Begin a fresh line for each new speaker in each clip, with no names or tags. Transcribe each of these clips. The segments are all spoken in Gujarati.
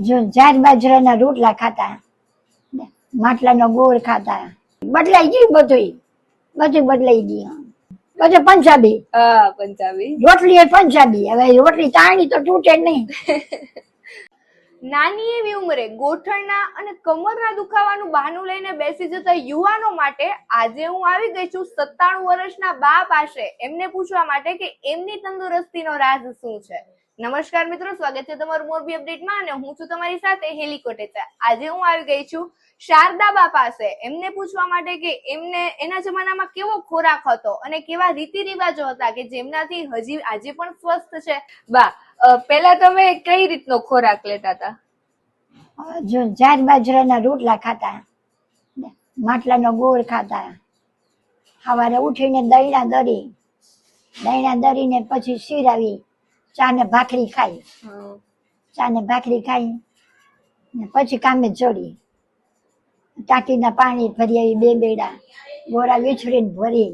જો ચાર બાજરાના રોટલા ખાતા માટલાનો ગોળ ખાતા બદલાઈ ગયું બધું બધું બદલાઈ ગયું. બધું પંજાબી.
હા પંજાબી.
રોટલી એ પંજાબી. હવે રોટલી તાણી તો તૂટે નહીં.
નાની એવી ઉંમરે ગોઠણના અને કમરના દુખાવાનું બહાનું લઈને બેસી જતા યુવાનો માટે આજે હું આવી ગઈ છું સત્તાણું વર્ષના બા પાસે એમને પૂછવા માટે કે એમની તંદુરસ્તીનો રાજ શું છે? નમસ્કાર મિત્રો, સ્વાગત છે તમારું મોરબી અપડેટમાં અને હું છું તમારી સાથે હેલી કોટેચા. આજે હું આવી ગઈ છું શારદાબા પાસે. એમને પૂછવા માટે કે એમને એના જમાનામાં કેવો ખોરાક હતો અને કેવા રીતિ રિવાજો હતા કે જેમનાથી હજી આજે પણ સ્વસ્થ છે? બા પહેલા તમે કઈ રીતનો ખોરાક લેતા હતા?
જો જાર બાજરાના રોટલા ખાતા, માટલાનો ગોળ ખાતા. સવારે ઉઠીને દહીણા દરી દહીણા દરીને પછી શીરાવી ચા ને ભાખરી ખાઈ. ચા ને ભાખરી ખાઈ ને પછી કામે ચડી ટાંકીના પાણી ભરી આવી બે બેડા. ગોરા વીછળીને ભરી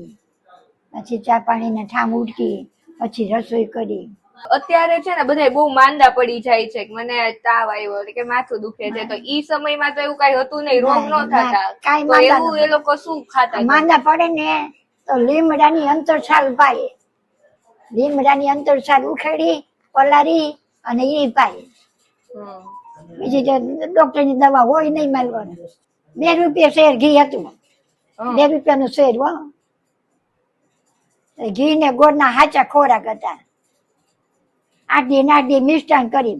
પછી ચા પાણીને ઠામ ઉડકી પછી રસોઈ કરી.
અત્યારે છે ને બધા બહુ માંદા પડી જાય છે કે મને તાવ આવ્યો કે માથું દુખે છે. તો ઈ સમયમાં તો એવું કઈ હતું નહીં રોગ
નો
થતા. એવું એ લોકો શું ખાતા
માંદા પડે ને તો લીમડાની અંતરછાલ પાય. લીમડાની અંતરછાલ ઉખેડી પલારી અને એ
પાઈ.
બીજી જે ડોક્ટરની દવા હોય નહીં માલવાનું. બે રૂપિયા શેર ઘી હતું. બે રૂપિયાનું શેર હો. ઘી ને ગોળના હાચા ખોરાક હતા. આડી નાડી મિષ્ટાન કરી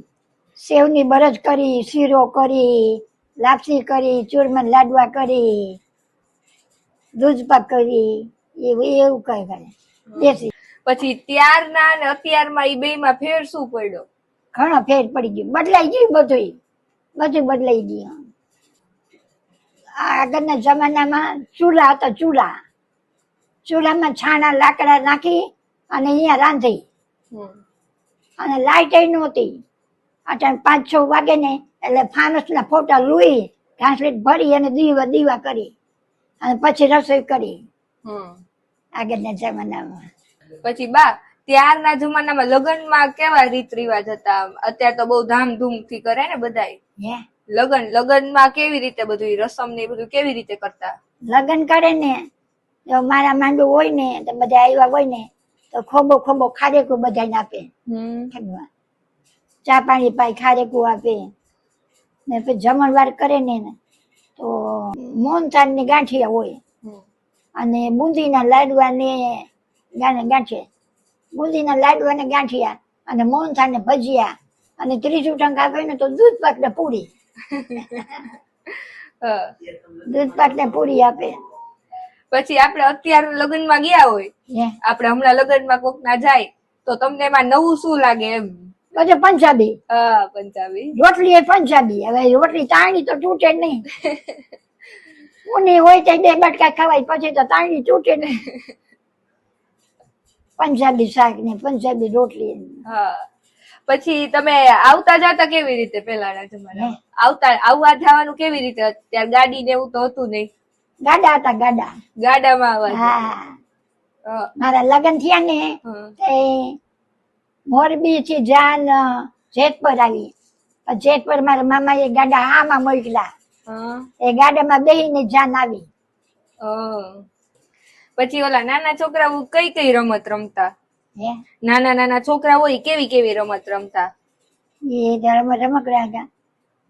સેવની બરજ કરી શીરો કરી લાપસી કરી ચૂરમન લાડવા કરી દૂધપાક કરી એવું એવું કઈ કરે દેશી
પછી ત્યારના અને અત્યારમાં એ બે માં ફેર શું પડ્યો?
ઘણો ફેર પડી ગયો. બદલાઈ ગયું બધું બધું બદલાઈ ગયું. આગળના જમાનામાં ચૂલા હતા ચૂલા. ચૂલામાં છાણા લાકડા નાખી અને અહીંયા રાંધી. અને લાઇટ નહોતી. અટાણ પાંચ છ વાગે ને એટલે ફાનસના ફોટા લુઈ ઘાસલેટ ભરી અને દીવા દીવા કરી. અને પછી રસોઈ કરી. આગળના જમાનામાં.
પછી બા ત્યારના જમાનામાં લગ્નમાં કેવા રીત રિવાજ હતા? અત્યારે તો બહુ ધામધૂમથી કરે ને
બધા
લગન લગનમાં કેવી રીતે બધું રસમ ને બધું કેવી રીતે કરતા?
લગ્ન કરે ને જો મારા માંડું હોય ને તો બધા આવ્યા હોય ને તો ખોબો ખોબો ખારેકું બધાને આપે. ચા પાણી પાઈ ખારેકું આપે. ને પછી જમણવાર કરે ને તો મોહનથાળની ગાંઠિયા હોય.
અને
અને બુંદીના લાડવા ને ગાંઠ- ગાંઠિયા બુંદીના લાડુ અને ગાંઠિયા અને મોહનથાળ ને ભજીયા. અને ત્રીજું ટંકા કહ્યું ને તો દૂધ પાક ને પૂરી.
હા.
દૂધ પાક ને પૂરી આપે.
પછી આપણે અત્યારે લગ્નમાં ગયા હોય આપણે હમણાં લગ્નમાં કોક ના જાય તો તમને એમાં નવું શું લાગે એમ?
પછી પંજાબી.
હા પંજાબી.
રોટલી એ પંજાબી. હવે રોટલી તાણી તો તૂટે નહીં. ઉની હોય તો બે બટકા ખવાય પછી તો તાણી તૂટે નહીં. પંજાબી શાક ને પંજાબી રોટલી
હા. પછી તમે આવતા જાતા કેવી રીતે પેલાના જમાના આવતા આવવા જવાનું કેવી રીતે? ત્યાં ગાડી ને એવું તો હતું નહીં.
ગાડા હતા ગાડા.
ગાડામાં આવવા.
મારા લગ્ન થયા ને તે મોરબી થી જાન જેતપર આવી. જેતપર મારા મામા એ ગાડા આમાં મોકલા. એ ગાડામાં બેહીને જાન આવી.
પછી ઓલા નાના છોકરાઓ કઈ કઈ રમત રમતા? નાના નાના છોકરા હોય કેવી કેવી રમત રમતા?
એ રમત રમકડા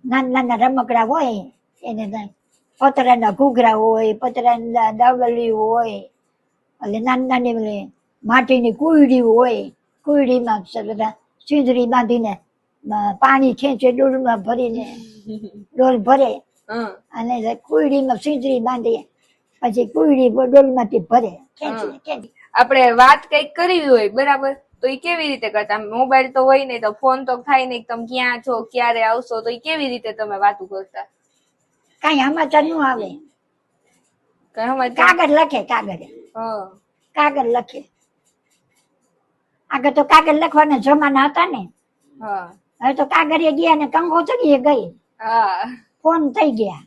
નાના નાના રમકડા હોય એને પતરા પતરાના ઘૂઘરા હોય પતરાના દાવલી હોય એટલે નાની નાની માટીની કુયડી હોય કુયડીમાં બધા સિંદરી બાંધીને પાણી ખેંચે ડોલમાં ભરીને ડોલ ભરે. અને કુયડીમાં સિંજરી બાંધી પછી કુયડી ડોલમાંથી ભરે ખેંચી ખેંચી.
આપણે વાત કંઈક કરવી હોય બરાબર? તો એ કેવી રીતે કરતા? મોબાઈલ તો હોય નહીં તો ફોન તો થાય નહીં તમે ક્યાં છો ક્યારે આવશો તો એ કેવી રીતે તમે વાતું કરતા?
કઈ સમાચારનું આવે. કાગળ લખે કાગળ.
હા.
કાગળ લખે. આગળ તો કાગળ લખવાના જમાના હતા ને. હવે તો કાગળે ગયા ને કંગો ચડીએ ગઈ.
હા.
ફોન થઈ ગયા.